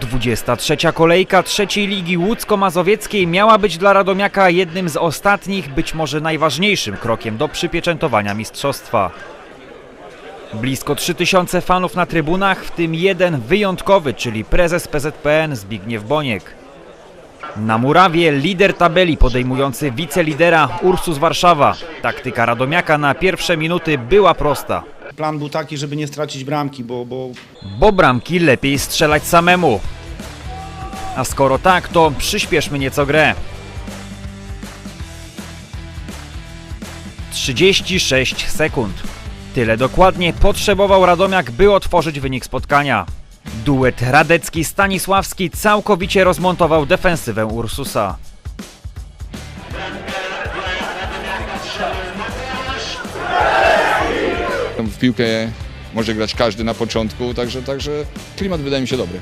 23. kolejka trzeciej ligi łódzko-mazowieckiej miała być dla Radomiaka jednym z ostatnich, być może najważniejszym krokiem do przypieczętowania mistrzostwa. Blisko 3000 fanów na trybunach, w tym jeden wyjątkowy, czyli prezes PZPN Zbigniew Boniek. Na murawie lider tabeli podejmujący wicelidera Ursus Warszawa. Taktyka Radomiaka na pierwsze minuty była prosta. Plan był taki, żeby nie stracić bramki, bo, bo Bo bramki lepiej strzelać samemu. A skoro tak, to przyspieszmy nieco grę. 36 sekund. Tyle dokładnie potrzebował Radomiak, by otworzyć wynik spotkania. Duet Radecki-Stanisławski całkowicie rozmontował defensywę Ursusa. W piłkę może grać każdy na początku, także, także klimat wydaje mi się dobry.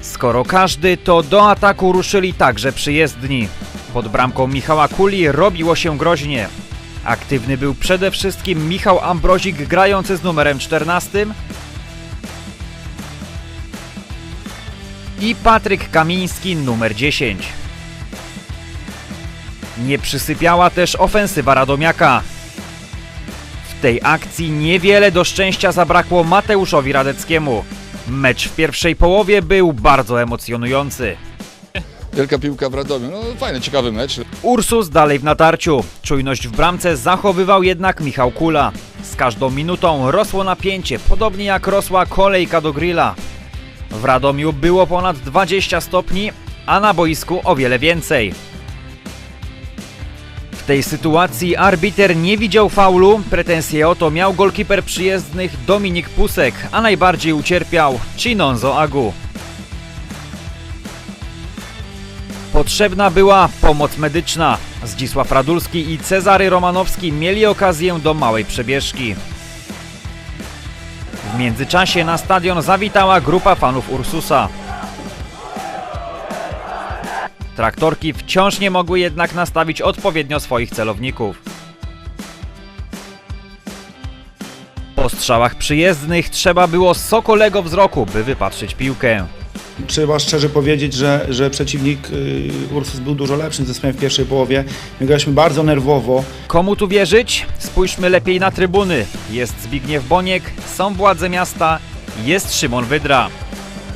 Skoro każdy, to do ataku ruszyli także przyjezdni. Pod bramką Michała Kuli robiło się groźnie. Aktywny był przede wszystkim Michał Ambrozik grający z numerem 14 i Patryk Kamiński numer 10. Nie przysypiała też ofensywa Radomiaka. W tej akcji niewiele do szczęścia zabrakło Mateuszowi Radeckiemu. Mecz w pierwszej połowie był bardzo emocjonujący. Wielka piłka w Radomiu, no fajny, ciekawy mecz. Ursus dalej w natarciu. Czujność w bramce zachowywał jednak Michał Kula. Z każdą minutą rosło napięcie, podobnie jak rosła kolejka do grilla. W Radomiu było ponad 20 stopni, a na boisku o wiele więcej. Tej sytuacji arbiter nie widział faulu, pretensje o to miał golkiper przyjezdnych Dominik Pusek, a najbardziej ucierpiał Chinonzo Agu. Potrzebna była pomoc medyczna. Zdzisław Radulski i Cezary Romanowski mieli okazję do małej przebieżki. W międzyczasie na stadion zawitała grupa fanów Ursusa. Traktorki wciąż nie mogły jednak nastawić odpowiednio swoich celowników. Po strzałach przyjezdnych trzeba było sokolego wzroku, by wypatrzyć piłkę. trzeba szczerze powiedzieć, że, że przeciwnik y, Ursus był dużo lepszym zespołem w pierwszej połowie. My graliśmy bardzo nerwowo. Komu tu wierzyć? Spójrzmy lepiej na trybuny. Jest Zbigniew Boniek, są władze miasta, jest Szymon Wydra.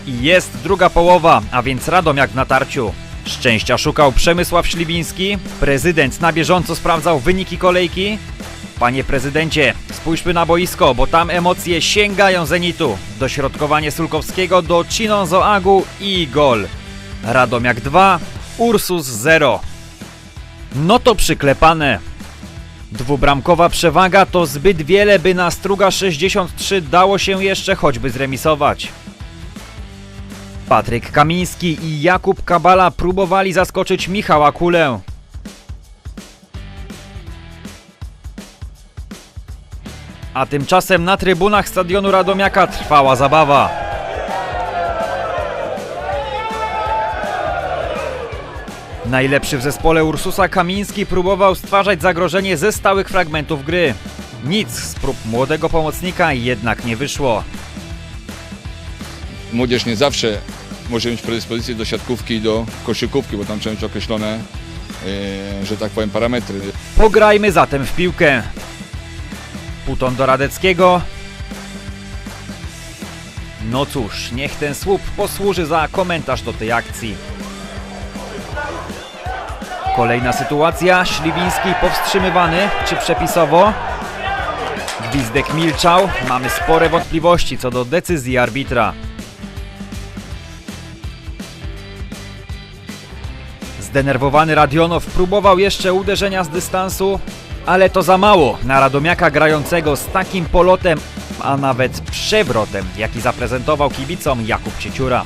I jest druga połowa, a więc Radomiak w natarciu. Szczęścia szukał Przemysław Ślibiński, prezydent na bieżąco sprawdzał wyniki kolejki. Panie prezydencie, spójrzmy na boisko, bo tam emocje sięgają zenitu. Dośrodkowanie Sulkowskiego do Chinonzo Agu i gol. Radomiak 2, Ursus 0. No to przyklepane. Dwubramkowa przewaga to zbyt wiele, by na Struga 63 dało się jeszcze choćby zremisować. Patryk Kamiński i Jakub Kabala próbowali zaskoczyć Michała Kulę. A tymczasem na trybunach stadionu Radomiaka trwała zabawa. Najlepszy w zespole Ursusa Kamiński próbował stwarzać zagrożenie ze stałych fragmentów gry. Nic z prób młodego pomocnika jednak nie wyszło. Młodzież nie zawsze może mieć predyspozycję do siatkówki i do koszykówki, bo tam trzeba mieć określone, e, że tak powiem, parametry. Pograjmy zatem w piłkę. Puton do Radeckiego. No cóż, niech ten słup posłuży za komentarz do tej akcji. Kolejna sytuacja. Śliwiński powstrzymywany. Czy przepisowo? Gwizdek milczał. Mamy spore wątpliwości co do decyzji arbitra. Zdenerwowany Radionow próbował jeszcze uderzenia z dystansu, ale to za mało na Radomiaka grającego z takim polotem, a nawet przewrotem, jaki zaprezentował kibicom Jakub Cieciura.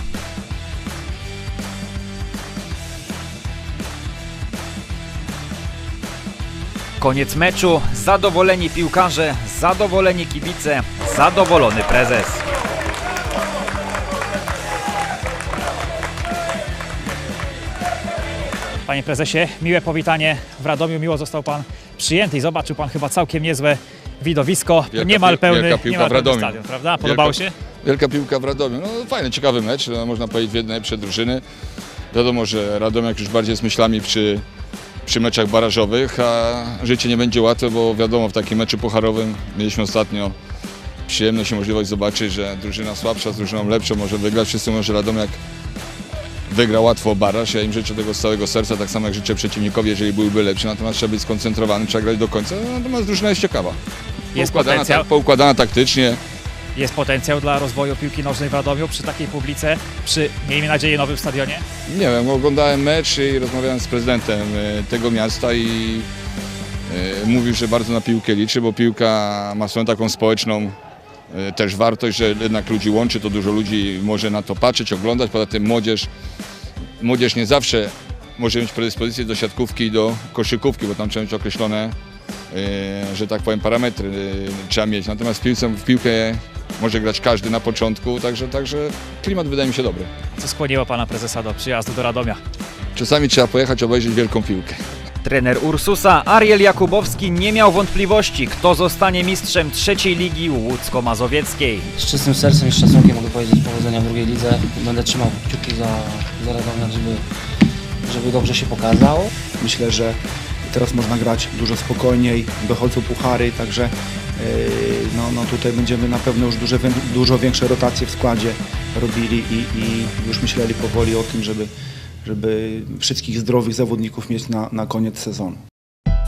Koniec meczu, zadowoleni piłkarze, zadowoleni kibice, zadowolony prezes. Panie prezesie, miłe powitanie w Radomiu, miło został pan przyjęty i zobaczył pan chyba całkiem niezłe widowisko. Wielka niemal pełny, wielka piłka niemal w Radomiu. stadion, prawda? Podobało Wielka- się? Wielka piłka w Radomiu. No fajny, ciekawy mecz, no, można powiedzieć dwie najlepsze drużyny. Wiadomo, że Radomiak już bardziej z myślami przy, przy meczach barażowych, a życie nie będzie łatwe, bo wiadomo, w takim meczu pucharowym mieliśmy ostatnio przyjemność i możliwość zobaczyć, że drużyna słabsza z drużyną lepszą może wygrać. Wszyscy mówią, że Radomiak wygra łatwo baraż. Ja im życzę tego z całego serca, tak samo jak życzę przeciwnikowi, jeżeli byłby lepszy. Natomiast trzeba być skoncentrowany, trzeba grać do końca. Natomiast drużyna jest ciekawa. Jest Poukładana, potencjał, tak, poukładana taktycznie. jest potencjał dla rozwoju piłki nożnej w Radomiu przy takiej publice, przy, miejmy nadzieję, nowym stadionie. Nie wiem, oglądałem mecz i rozmawiałem z prezydentem e, tego miasta i e, mówił, że bardzo na piłkę liczy, bo piłka ma swoją taką społeczną też wartość, że jednak ludzi łączy, to dużo ludzi może na to patrzeć, oglądać, poza tym młodzież, młodzież nie zawsze może mieć predyspozycję do siatkówki i do koszykówki, bo tam trzeba mieć określone, e, że tak powiem, parametry e, trzeba mieć. Natomiast w, piłce, w piłkę może grać każdy na początku, także, także klimat wydaje mi się dobry. Co skłoniło pana prezesa do przyjazdu do Radomia? Czasami trzeba pojechać obejrzeć wielką piłkę. Trener Ursusa Ariel Jakubowski nie miał wątpliwości, kto zostanie mistrzem trzeciej ligi łódzko-mazowieckiej. Z czystym sercem i z szacunkiem mogę powiedzieć powodzenia w drugiej lidze. Będę trzymał kciuki za, za Radomiak, żeby, żeby dobrze się pokazał. Myślę, że teraz można grać dużo spokojniej, dochodzą puchary, także yy, no, no tutaj będziemy na pewno już duże, dużo większe rotacje w składzie robili i, i już myśleli powoli o tym, żeby, żeby wszystkich zdrowych zawodników mieć na, na koniec sezonu.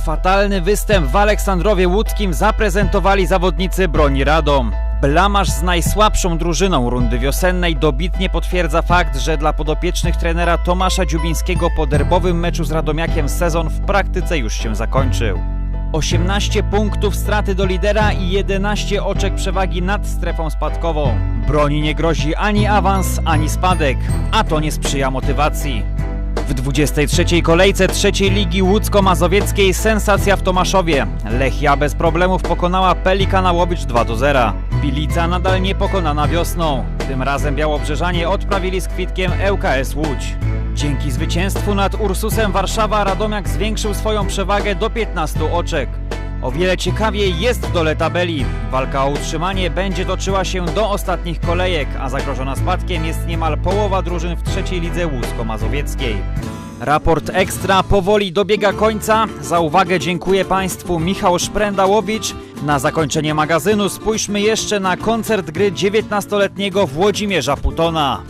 Fatalny występ w Aleksandrowie Łódzkim zaprezentowali zawodnicy broni Radom. Blamaż z najsłabszą drużyną rundy wiosennej dobitnie potwierdza fakt, że dla podopiecznych trenera Tomasza Dziubińskiego po derbowym meczu z Radomiakiem sezon w praktyce już się zakończył. 18 punktów straty do lidera i 11 oczek przewagi nad strefą spadkową. Broni nie grozi ani awans, ani spadek, a to nie sprzyja motywacji. W 23. kolejce trzeciej ligi łódzko-mazowieckiej sensacja w Tomaszowie. Lechia bez problemów pokonała Pelikana Łowicz 2 do 0. Bilica nadal niepokonana wiosną. Tym razem białobrzeżanie odprawili z kwitkiem ŁKS Łódź. Dzięki zwycięstwu nad Ursusem Warszawa Radomiak zwiększył swoją przewagę do 15 oczek. O wiele ciekawiej jest w dole tabeli. Walka o utrzymanie będzie toczyła się do ostatnich kolejek, a zagrożona spadkiem jest niemal połowa drużyn w trzeciej lidze łódzko-mazowieckiej. Raport Ekstra powoli dobiega końca. Za uwagę dziękuję Państwu Michał Szprendałowicz. Na zakończenie magazynu spójrzmy jeszcze na koncert gry 19-letniego Włodzimierza Putona.